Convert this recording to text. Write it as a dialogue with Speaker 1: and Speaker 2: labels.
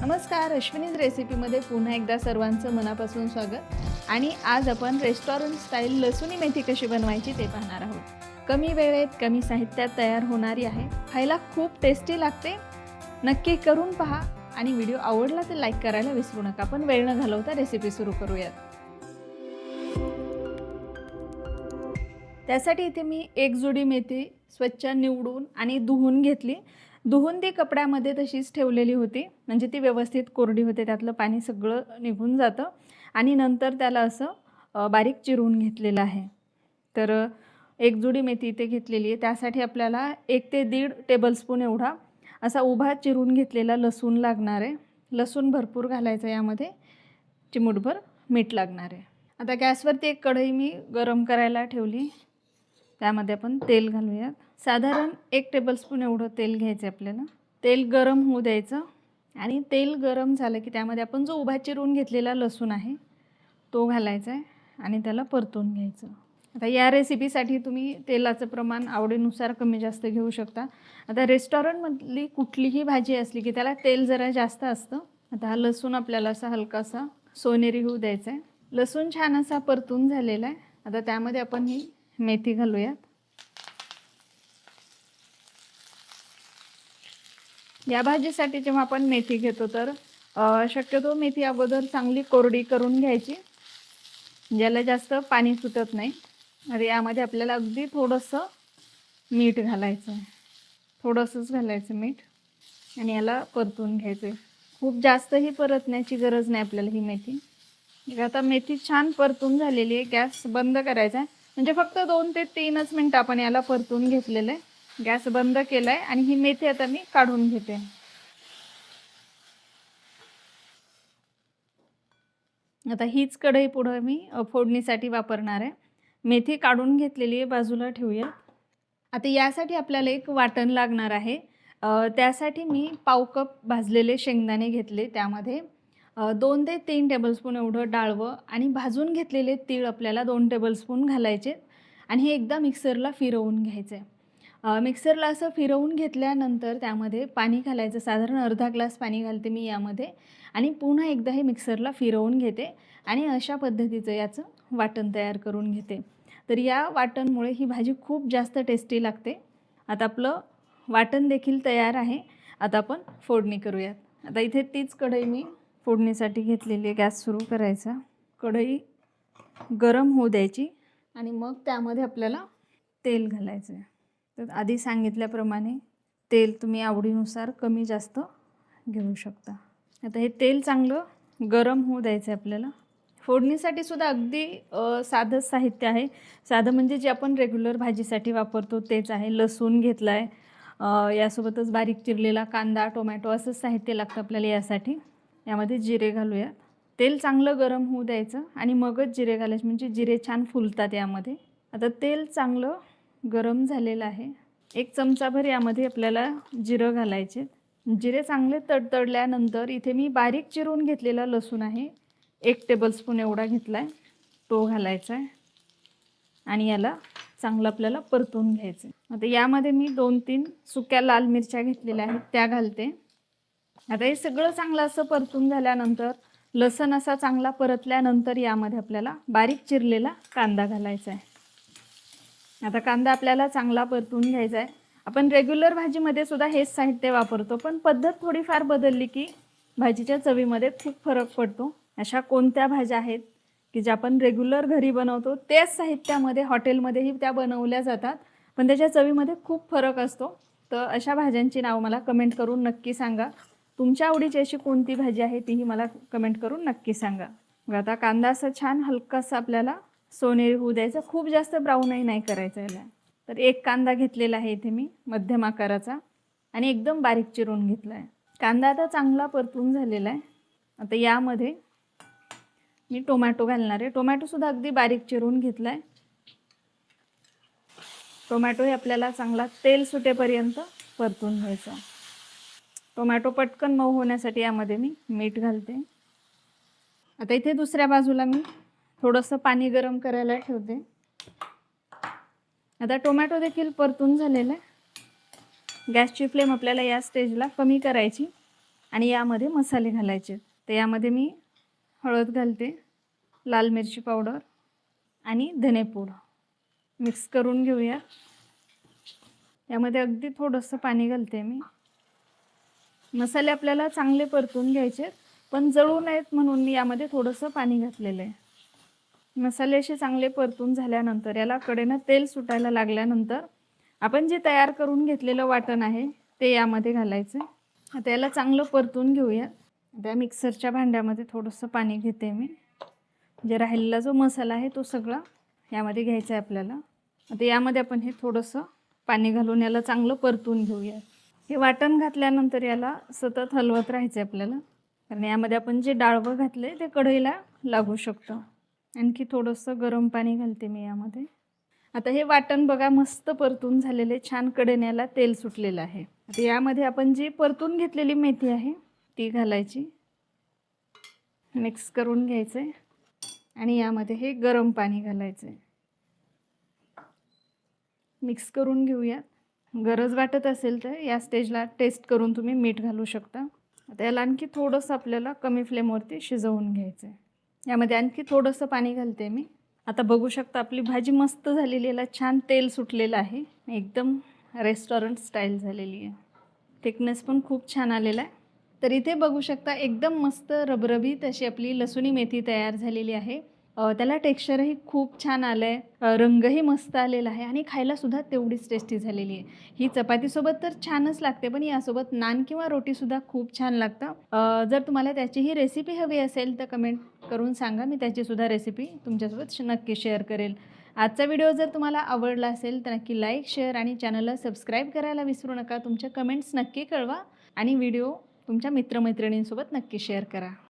Speaker 1: नमस्कार अश्विनीज रेसिपीमध्ये पुन्हा एकदा सर्वांचं मनापासून स्वागत. आणि आज आपण रेस्टॉरंट स्टाईल लसुणी मेथी कशी बनवायची ते पाहणार आहोत. कमी वेळेत कमी साहित्यात तयार होणारी आहे. खायला खूप टेस्टी लागते. नक्की करून पहा आणि व्हिडिओ आवडला तर लाईक करायला विसरू नका. पण वेळ न घालवता रेसिपी सुरू करूयात. त्यासाठी इथे मी एक जुडी मेथी स्वच्छ निवडून आणि धुवून घेतली. धुवून ती कपड्यामध्ये तशीच ठेवलेली होती. म्हणजे ती व्यवस्थित कोरडी होते त्यातलं पाणी सगळं निघून जातं. आणि नंतर त्याला असं बारीक चिरून घेतलेलं आहे. तर एक जुडी मेथी इथे घेतलेली आहे. त्यासाठी आपल्याला एक ते दीड टेबलस्पून एवढा असा उभा चिरून घेतलेला लसूण लागणार आहे. लसूण भरपूर घालायचं यामध्ये. चिमूटभर मीठ लागणार आहे. आता गॅसवरती एक कढई मी गरम करायला ठेवली. त्यामध्ये आपण तेल घालूयात. साधारण एक टेबलस्पून एवढं तेल घ्यायचं आहे आपल्याला. तेल गरम होऊ द्यायचं. आणि तेल गरम झालं की त्यामध्ये आपण जो उभा चिरून घेतलेला लसूण आहे तो घालायचा आहे आणि त्याला परतून घ्यायचं. आता या रेसिपीसाठी तुम्ही तेलाचं प्रमाण आवडीनुसार कमी जास्त घेऊ शकता. आता रेस्टॉरंटमधली कुठलीही भाजी असली की त्याला तेल जरा जास्त असतं. आता हा लसूण आपल्याला असा हलकासा सोनेरी होऊ द्यायचा आहे. लसूण छान असा परतून झालेला आहे. आता त्यामध्ये आपण ही मेथी घालूयात. या भाजीसाठी जेव्हा आपण मेथी घेतो तर शक्यतो मेथी अगोदर चांगली कोरडी करून घ्यायची ज्याला जास्त पाणी सुटत नाही. आणि यामध्ये आपल्याला अगदी थोडंसं मीठ घालायचं. आहे थोडंसंच घालायचं मीठ आणि याला परतून घ्यायचं आहे खूप जास्तही परतण्याची गरज नाही आपल्याला ही मेथी. आता मेथी छान परतून झालेली आहे गॅस बंद करायचा आहे. म्हणजे फक्त दोन ते तीनच मिनटं आपण याला परतून घेतलेलं आहे. गॅस बंद केलाय आहे आणि ही मेथी आता मी काढून घेते. आता हीच कढई पुढं मी फोडणीसाठी वापरणार आहे. मेथी काढून घेतलेली आहे बाजूला ठेवूया. आता यासाठी आपल्याला एक वाटण लागणार आहे. त्यासाठी मी पाव कप भाजलेले शेंगदाणे घेतले त्यामध्ये. दोन ते तीन टेबलस्पून एवढं डाळवं आणि भाजून घेतलेले तीळ आपल्याला दोन टेबलस्पून घालायचे. आणि हे एकदा मिक्सरला फिरवून घ्यायचं आहे मिक्सरला असं फिरवून घेतल्यानंतर त्यामध्ये पाणी घालायचं. साधारण अर्धा ग्लास पाणी घालते मी यामध्ये आणि पुन्हा एकदा हे मिक्सरला फिरवून घेते आणि अशा पद्धतीचं याचं वाटण तयार करून घेते. तर या वाटणमुळे ही भाजी खूप जास्त टेस्टी लागते. आता आपलं वाटण देखील तयार आहे. आता आपण फोडणी करूयात. आता इथे तीच कढई मी फोडणीसाठी घेतलेली आहे. गॅस सुरू करायचा. कढई गरम होऊ द्यायची आणि मग त्यामध्ये आपल्याला तेल घालायचं आहे तर आधी सांगितल्याप्रमाणे तेल तुम्ही आवडीनुसार कमी जास्त घेऊ शकता. आता हे तेल चांगलं गरम होऊ द्यायचं आहे आपल्याला. फोडणीसाठी सुद्धा अगदी साधं साधंच साहित्य आहे. साधं म्हणजे जे आपण रेग्युलर भाजीसाठी वापरतो तेच आहे. लसूण घेतला आहे यासोबतच बारीक चिरलेला कांदा टोमॅटो असंच साहित्य लागतं आपल्याला यासाठी. यामध्ये जिरे घालूया. तेल चांगलं गरम होऊ द्यायचं आणि मगच जिरे घालायचे म्हणजे जिरे छान फुलतात यामध्ये. आता तेल चांगलं गरम झालेलं आहे. एक चमचाभर यामध्ये आपल्याला जिरं घालायचे. जिरे चांगले तडतडल्यानंतर इथे मी बारीक चिरून घेतलेला लसूण आहे. एक टेबलस्पून एवढा घेतला आहे तो घालायचा आहे. आणि याला चांगलं आपल्याला परतून घ्यायचं आहे. आता यामध्ये मी दोन तीन सुक्या लाल मिरच्या घेतलेल्या आहेत. त्या घालते. आता हे सगळं चांगलं असं परतून झाल्यानंतर लसण असा चांगला परतल्यानंतर यामध्ये आपल्याला बारीक चिरलेला कांदा घालायचा आहे. आता कांदा आपल्याला चांगला परतून घ्यायचा आहे आपण रेग्युलर भाजीमध्ये सुद्धा हेच साहित्य वापरतो पण पद्धत थोडीफार बदलली की भाजीच्या चवीमध्ये खूप फरक पडतो. अशा कोणत्या भाज्या आहेत की ज्या आपण रेग्युलर घरी बनवतो त्याच साहित्यामध्ये हॉटेलमध्येही त्या बनवल्या जातात पण त्याच्या चवीमध्ये खूप फरक असतो. तर अशा भाज्यांची नावं मला कमेंट करून नक्की सांगा. तुमच्या आवडीची अशी कोणती भाजी आहे तीही मला कमेंट करून नक्की सांगा. मग आता कांदा असा छान हलकासा आपल्याला सोनेरी होऊ द्यायचं खूप जास्त ब्राऊनही नाही करायचं याला. तर एक कांदा घेतलेला आहे इथे मी मध्यम आकाराचा. आणि एकदम बारीक चिरून घेतला आहे कांदा आता चांगला परतून झालेला आहे. आता यामध्ये मी टोमॅटो घालणार आहे. टोमॅटोसुद्धा अगदी बारीक चिरून घेतला आहे टोमॅटो हे आपल्याला चांगला तेल सुटेपर्यंत परतून घ्यायचा टोमॅटो पटकन मऊ होण्यासाठी यामध्ये मी मीठ घालते. आता इथे दुसऱ्या बाजूला मी थोडंसं पाणी गरम करायला ठेवते. आता टोमॅटो देखील परतून झालेला आहे. गॅसची फ्लेम आपल्याला या स्टेजला कमी करायची आणि यामध्ये मसाले घालायचे. तर यामध्ये मी हळद घालते लाल मिरची पावडर आणि धनेपूड मिक्स करून घेऊया. यामध्ये अगदी थोडंसं पाणी घालते मी. मसाले आपल्याला चांगले परतून घ्यायचे पण जळू नयेत म्हणून मी यामध्ये थोडंसं पाणी घातलेलं आहे. मसाले असे चांगले परतून झाल्यानंतर याला कडेनं तेल सुटायला लागल्यानंतर आपण जे तयार करून घेतलेलं वाटण आहे ते यामध्ये घालायचं. आता याला चांगलं परतून घेऊया. त्या मिक्सरच्या भांड्यामध्ये थोडंसं पाणी घेते मी. जे राहिलेला जो मसाला आहे तो सगळा यामध्ये घ्यायचा आहे आपल्याला. आता यामध्ये आपण हे थोडंसं पाणी घालून याला चांगलं परतून घेऊया. हे वाटण घातल्यानंतर याला सतत हलवत राहायचं आहे आपल्याला. कारण यामध्ये आपण जे डाळवं घातलं आहे ते कढईला लागू शकतं. आणखी थोडंसं गरम पाणी घालते मी यामध्ये. आता हे वाटण बघा मस्त परतून झालेले छान कडेण्याला तेल सुटलेलं आहे. आता यामध्ये आपण जी परतून घेतलेली मेथी आहे ती घालायची. मिक्स करून घ्यायचं आहे आणि यामध्ये हे गरम पाणी घालायचं आहे मिक्स करून घेऊयात गरज वाटत असेल तर या स्टेजला टेस्ट करून तुम्ही मीठ घालू शकता. आता याला आणखी थोडंसं आपल्याला कमी फ्लेमवरती शिजवून घ्यायचं आहे यामध्ये आणखी थोडंसं पाणी घालते मी. आता बघू शकता आपली भाजी मस्त झालेली याला छान तेल सुटलेलं आहे. एकदम रेस्टॉरंट स्टाईल झालेली आहे. थिकनेस पण खूप छान आलेला आहे. तर इथे बघू शकता एकदम मस्त रबरबीत अशी आपली लसुणी मेथी तयार झालेली आहे. त्याला टेक्स्चरही खूप छान आलं आहे रंगही मस्त आलेला आहे आणि खायलासुद्धा तेवढीच टेस्टी झालेली आहे. ही चपातीसोबत तर छानच लागते पण यासोबत नान किंवा रोटीसुद्धा खूप छान लागतं. जर तुम्हाला त्याची ही रेसिपी हवी असेल तर कमेंट करून सांगा मी त्याचीसुद्धा रेसिपी तुमच्यासोबत श- नक्की शेअर करेल. आजचा व्हिडिओ जर तुम्हाला आवडला असेल तर नक्की लाईक शेअर आणि चॅनलला सबस्क्राईब करायला विसरू नका. तुमच्या कमेंट्स नक्की कळवा आणि व्हिडिओ तुमच्या मित्रमैत्रिणींसोबत नक्की शेअर करा.